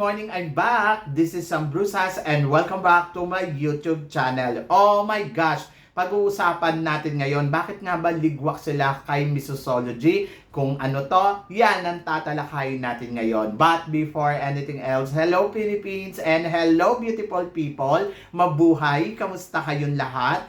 morning, I'm back! This is Sam Brusas and welcome back to my YouTube channel. Oh my gosh! Pag-uusapan natin ngayon, bakit nga ba ligwak sila kay Misosology? Kung ano to, yan ang tatalakayin natin ngayon. But before anything else, hello Philippines and hello beautiful people! Mabuhay! Kamusta kayong lahat?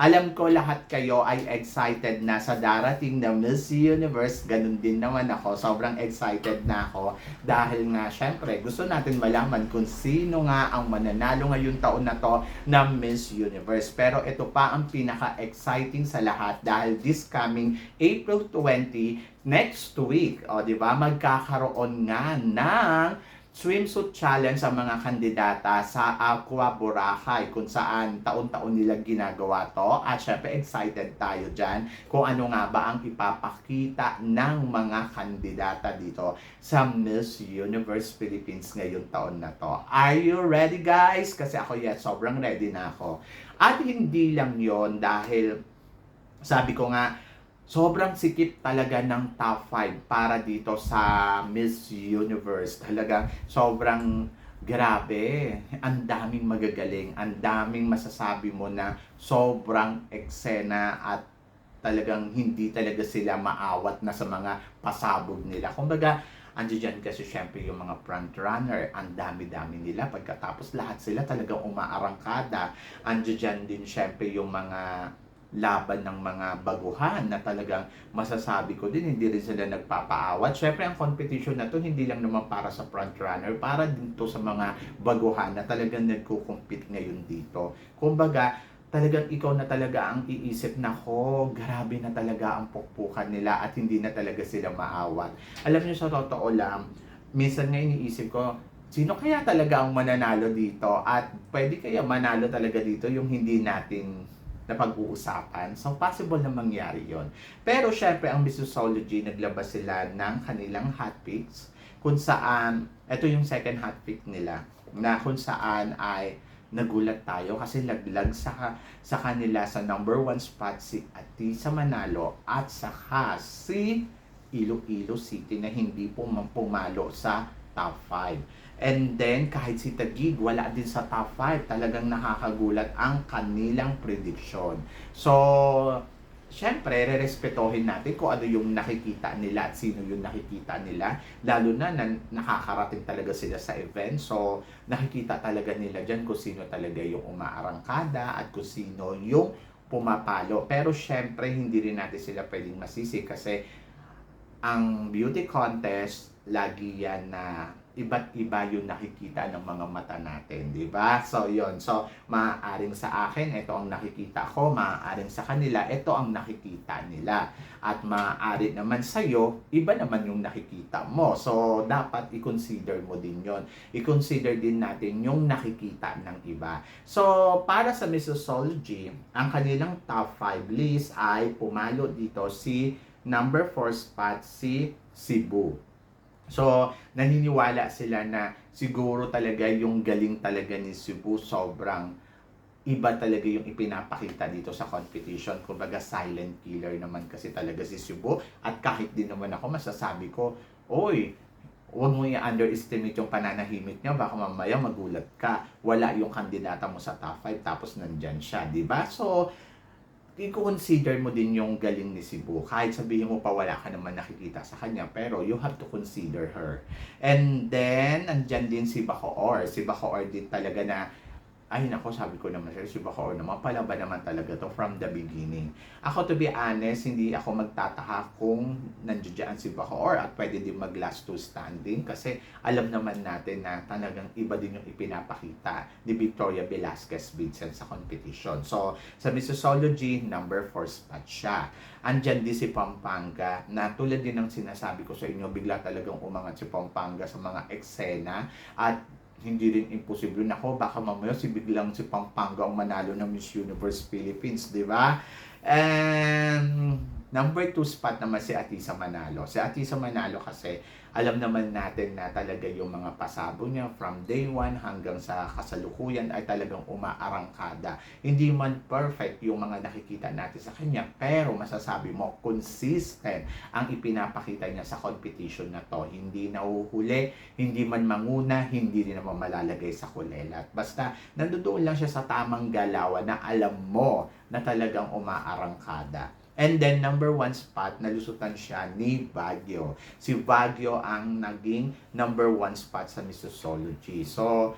Alam ko lahat kayo ay excited na sa darating na Miss Universe. Ganun din naman ako. Sobrang excited na ako. Dahil nga, syempre, gusto natin malaman kung sino nga ang mananalo ngayong taon na to na Miss Universe. Pero ito pa ang pinaka-exciting sa lahat dahil this coming April 20, next week, o di ba, magkakaroon nga ng swimsuit challenge sa mga kandidata sa Aqua Boracay kung saan taon-taon nilang ginagawa to at syempre excited tayo dyan kung ano nga ba ang ipapakita ng mga kandidata dito sa Miss Universe Philippines ngayong taon na to. Are you ready guys? Kasi ako yes, sobrang ready na ako. At hindi lang yon dahil sabi ko nga sobrang sikip talaga ng top 5 para dito sa Miss Universe. Talagang sobrang grabe. Ang daming magagaling. Ang daming masasabi mo na sobrang eksena at talagang hindi talaga sila maawat na sa mga pasabog nila. Kumbaga, andiyan kasi syempre yung mga front runner, ang dami-dami nila. Pagkatapos lahat sila talagang umaarangkada. Andiyan din syempre yung mga laban ng mga baguhan na talagang masasabi ko din hindi rin sila nagpapaawat. Syempre ang competition na to hindi lang naman para sa front runner, para din to sa mga baguhan na talagang nagko-compete ngayon dito. Kumbaga, talagang ikaw na talaga ang iisip na ko, grabe na talaga ang pukpukan nila at hindi na talaga sila maawat. Alam niyo sa totoo lang, minsan nga iniisip ko, sino kaya talaga ang mananalo dito at pwede kaya manalo talaga dito yung hindi natin na pag-uusapan. So, possible na mangyari yon. Pero, syempre, ang Missology, naglabas sila ng kanilang hot picks kung saan, ito yung second hot pick nila, na kung saan ay nagulat tayo kasi laglag sa sa kanila sa number one spot si Atisa Manalo at saka si Iloilo City na hindi po pumalo sa top 5. And then, kahit si Tagig, wala din sa top 5. Talagang nakakagulat ang kanilang prediction. So, syempre, re-respetohin natin kung ano yung nakikita nila at sino yung nakikita nila. Lalo na na nakakarating talaga sila sa event. So, nakikita talaga nila dyan kung sino talaga yung umaarangkada at kung sino yung pumapalo. Pero syempre, hindi rin natin sila pwedeng masisi kasi ang beauty contest, lagi yan na iba't iba yung nakikita ng mga mata natin, di ba? So, yon So, maaaring sa akin, ito ang nakikita ko. Maaaring sa kanila, ito ang nakikita nila. At maaari naman sa'yo, iba naman yung nakikita mo. So, dapat i-consider mo din yon I-consider din natin yung nakikita ng iba. So, para sa Missology, ang kanilang top 5 list ay pumalo dito si number 4 spot si Cebu. So, naniniwala sila na siguro talaga yung galing talaga ni Cebu sobrang iba talaga yung ipinapakita dito sa competition. Kumbaga silent killer naman kasi talaga si Cebu. At kahit din naman ako masasabi ko, oy, huwag mo i-underestimate yung pananahimik niya. Baka mamaya magulat ka. Wala yung kandidata mo sa top 5 tapos nandyan siya. ba diba? So, i-consider mo din yung galing ni Cebu. Kahit sabihin mo pa wala ka naman nakikita sa kanya, pero you have to consider her. And then, andyan din si Bacoor. Si Bacoor din talaga na ay nako, sabi ko naman siya, si Bacoor naman, palaban naman talaga to from the beginning. Ako to be honest, hindi ako magtataka kung nandiyan si Bacoor at pwede din mag last two standing kasi alam naman natin na talagang iba din yung ipinapakita ni Victoria Velasquez Vincent sa competition. So, sa Mississology, number 4 spot siya. Andyan din si Pampanga na tulad din ng sinasabi ko sa inyo, bigla talagang umangat si Pampanga sa mga eksena at hindi rin imposible. Nako, baka mamaya si biglang si Pampanga ang manalo ng Miss Universe Philippines, di ba? And number two spot naman si Atisa Manalo. Si Atisa Manalo kasi alam naman natin na talaga yung mga pasabo niya from day one hanggang sa kasalukuyan ay talagang umaarangkada. Hindi man perfect yung mga nakikita natin sa kanya pero masasabi mo consistent ang ipinapakita niya sa competition na to. Hindi nauhuli, hindi man manguna, hindi rin naman malalagay sa kulelat. Basta nandoon lang siya sa tamang galawan na alam mo na talagang umaarangkada. And then, number one spot, nalusutan siya ni Baguio. Si Baguio ang naging number one spot sa Mississology. So,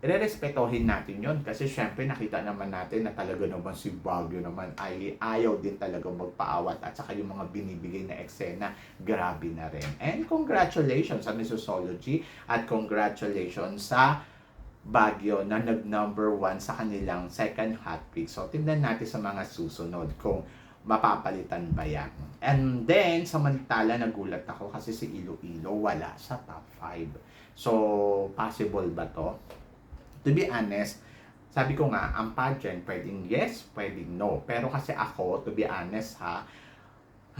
irerespetohin natin yon kasi syempre nakita naman natin na talaga naman si Baguio naman ay ayaw din talaga magpaawat at saka yung mga binibigay na eksena grabe na rin. And congratulations sa Mississology at congratulations sa Baguio na nag number one sa kanilang second hot pick. So, tingnan natin sa mga susunod kung mapapalitan ba yan. And then, samantala, nagulat ako kasi si Iloilo wala sa top 5. So, possible ba to? To be honest, sabi ko nga, ang pageant, pwedeng yes, pwedeng no. Pero kasi ako, to be honest ha,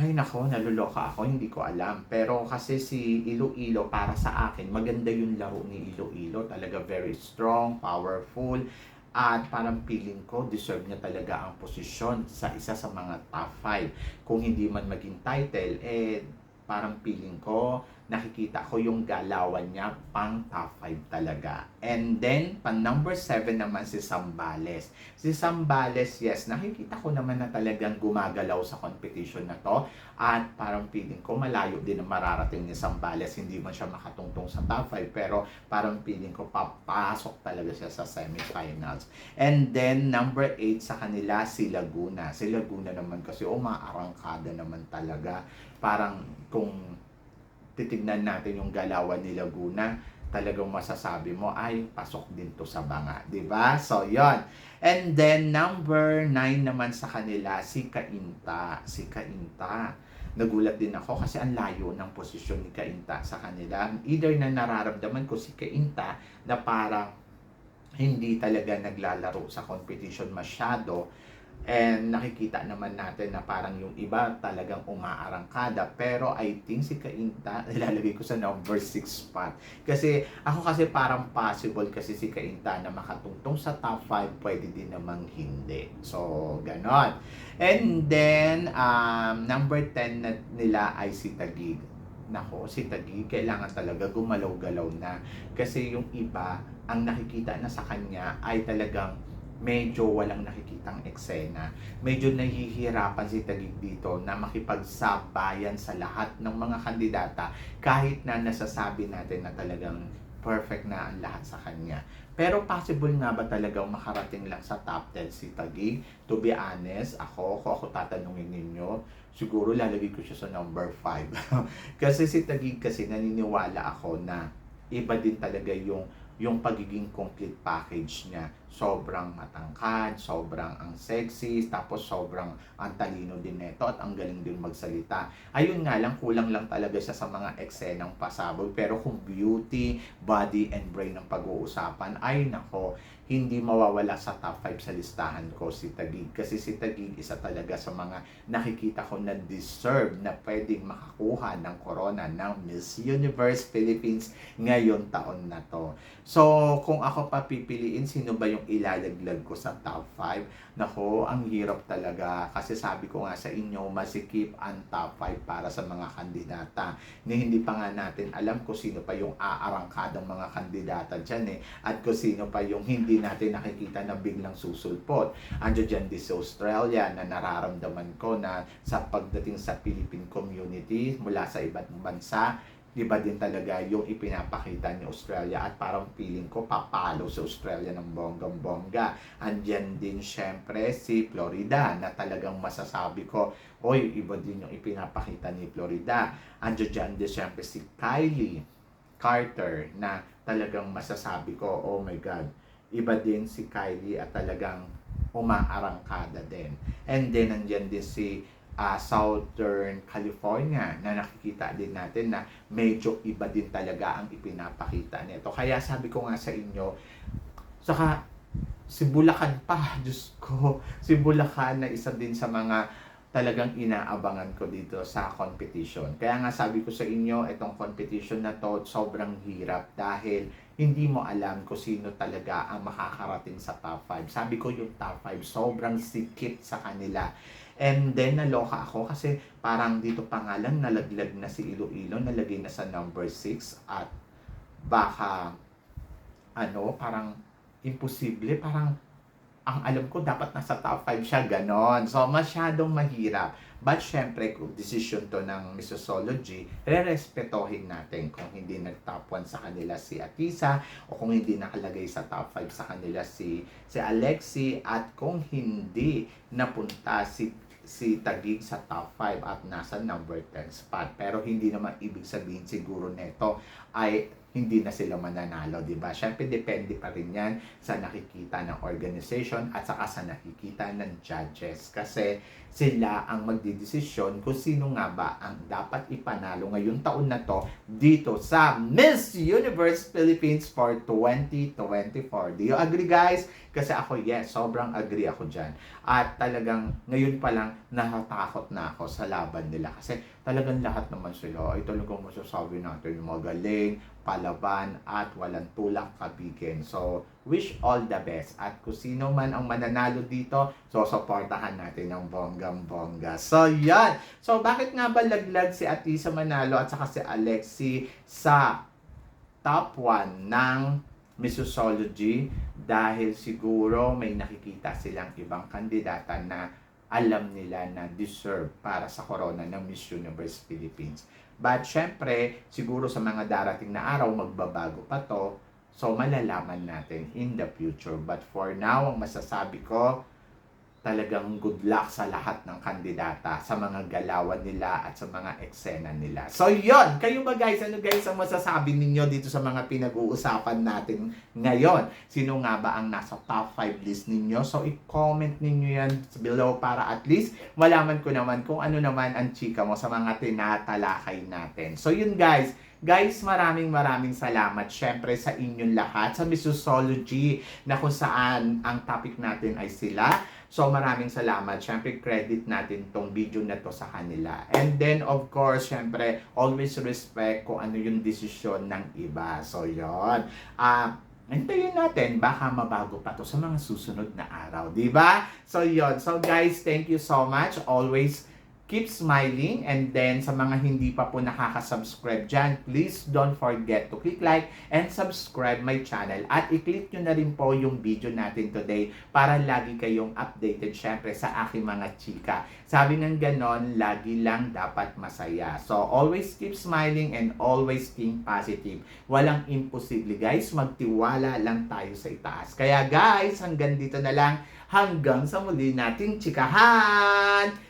ay nako, naluloka ako, hindi ko alam. Pero kasi si Iloilo, para sa akin, maganda yung laro ni Iloilo. Talaga very strong, powerful, at parang feeling ko, deserve niya talaga ang posisyon sa isa sa mga top 5. Kung hindi man maging title, eh parang feeling ko, nakikita ko yung galawan niya pang top 5 talaga. And then, pang number 7 naman si Sambales. Si Sambales, yes, nakikita ko naman na talagang gumagalaw sa competition na to. At parang feeling ko malayo din ang mararating ni Sambales. Hindi man siya makatungtong sa top 5, pero parang feeling ko papasok talaga siya sa semifinals. And then, number 8 sa kanila, si Laguna. Si Laguna naman kasi, umaarangkada naman talaga. Parang kung titignan natin yung galawan ni Laguna, talagang masasabi mo ay pasok din to sa banga, 'di ba? So, 'yon. And then number 9 naman sa kanila si Kainta, si Kainta. Nagulat din ako kasi ang layo ng posisyon ni Kainta sa kanila. Either na nararamdaman ko si Kainta na parang hindi talaga naglalaro sa competition masyado And nakikita naman natin na parang yung iba talagang umaarangkada. Pero I think si Kainta, nilalagay ko sa number 6 spot. Kasi ako kasi parang possible kasi si Kainta na makatungtong sa top 5, pwede din namang hindi. So, ganon. And then, um, number 10 na nila ay si Tagig. Nako, si Tagig, kailangan talaga gumalaw-galaw na. Kasi yung iba, ang nakikita na sa kanya ay talagang medyo walang nakikitang eksena. Medyo nahihirapan si Tagig dito na makipagsabayan sa lahat ng mga kandidata kahit na nasasabi natin na talagang perfect na ang lahat sa kanya. Pero possible nga ba talagang makarating lang sa top 10 si Tagig? To be honest, ako, kung ako tatanungin ninyo, siguro lalagay ko siya sa number 5. kasi si Tagig kasi naniniwala ako na iba din talaga yung yung pagiging complete package niya. Sobrang matangkad, sobrang ang sexy, tapos sobrang ang talino din nito at ang galing din magsalita. Ayun nga lang, kulang lang talaga siya sa mga eksenang pasabog. Pero kung beauty, body, and brain ang pag-uusapan, ay nako, hindi mawawala sa top 5 sa listahan ko si Tagig. Kasi si Tagig isa talaga sa mga nakikita ko na deserve na pwedeng makakuha ng corona ng Miss Universe Philippines ngayon taon na to. So, kung ako pa pipiliin, sino ba yung ilalaglag ko sa top 5? Nako, ang hirap talaga. Kasi sabi ko nga sa inyo, masikip ang top 5 para sa mga kandidata. Na hindi pa nga natin alam kung sino pa yung aarangkadang mga kandidata dyan eh. At kung sino pa yung hindi natin nakikita na biglang susulpot. Andiyo dyan din sa Australia na nararamdaman ko na sa pagdating sa Philippine community mula sa iba't bansa, iba din talaga yung ipinapakita ni Australia at parang feeling ko papalo si Australia ng bonggang-bongga. Andyan din syempre si Florida na talagang masasabi ko, oy, iba din yung ipinapakita ni Florida. Andyan dyan din syempre si Kylie Carter na talagang masasabi ko, oh my God, iba din si Kylie at talagang umaarangkada din. And then, nandyan din si ah, Southern California na nakikita din natin na medyo iba din talaga ang ipinapakita nito. Kaya sabi ko nga sa inyo, saka si Bulacan pa, Diyos ko, si Bulacan na isa din sa mga talagang inaabangan ko dito sa competition. Kaya nga sabi ko sa inyo, itong competition na to sobrang hirap dahil hindi mo alam kung sino talaga ang makakarating sa top 5. Sabi ko yung top 5, sobrang sikip sa kanila. And then, naloka ako kasi parang dito pa nga lang nalaglag na si Iloilo, nalagay na sa number 6 at baka ano, parang imposible, parang ang alam ko dapat nasa top 5 siya, ganon. So, masyadong mahirap. But syempre, kung decision to ng Missology, re-respetohin natin kung hindi nag-top 1 sa kanila si Atisa o kung hindi nakalagay sa top 5 sa kanila si si Alexi at kung hindi napunta si si Tagig sa top 5 at nasa number 10 spot. Pero hindi naman ibig sabihin siguro neto ay hindi na sila mananalo, di ba? Siyempre, depende pa rin yan sa nakikita ng organization at saka sa nakikita ng judges. Kasi sila ang magdidesisyon kung sino nga ba ang dapat ipanalo ngayong taon na to dito sa Miss Universe Philippines for 2024. Do you agree guys? Kasi ako, yes, sobrang agree ako dyan. At talagang ngayon pa lang natatakot na ako sa laban nila. Kasi talagang lahat naman sila ay talagang masasabi natin magaling, palaban, at walang tulak kabigin. So, wish all the best. At kung sino man ang mananalo dito, so supportahan natin ng bonggang-bongga. So, yan. So, bakit nga ba laglag si Atisa Manalo at saka si Alexi sa top 1 ng Missology dahil siguro may nakikita silang ibang kandidata na alam nila na deserve para sa corona ng Miss Universe Philippines. But syempre, siguro sa mga darating na araw, magbabago pa to. So, malalaman natin in the future. But for now, ang masasabi ko, talagang good luck sa lahat ng kandidata sa mga galawan nila at sa mga eksena nila. So yon, kayo ba guys, ano guys ang masasabi ninyo dito sa mga pinag-uusapan natin ngayon? Sino nga ba ang nasa top 5 list ninyo? So i-comment ninyo yan below para at least malaman ko naman kung ano naman ang chika mo sa mga tinatalakay natin. So yun guys, Guys, maraming maraming salamat syempre sa inyong lahat sa Missology na kung saan ang topic natin ay sila. So maraming salamat. Syempre credit natin tong video na to sa kanila. And then of course, syempre always respect kung ano yung desisyon ng iba. So yon. Ah, Hintayin natin, baka mabago pa to sa mga susunod na araw, di ba? So yon. So guys, thank you so much. Always keep smiling and then sa mga hindi pa po nakaka-subscribe dyan, please don't forget to click like and subscribe my channel at i-click nyo na rin po yung video natin today para lagi kayong updated syempre sa aking mga chika. Sabi ng ganon, lagi lang dapat masaya. So always keep smiling and always think positive. Walang imposible guys, magtiwala lang tayo sa itaas. Kaya guys, hanggang dito na lang, hanggang sa muli nating chikahan!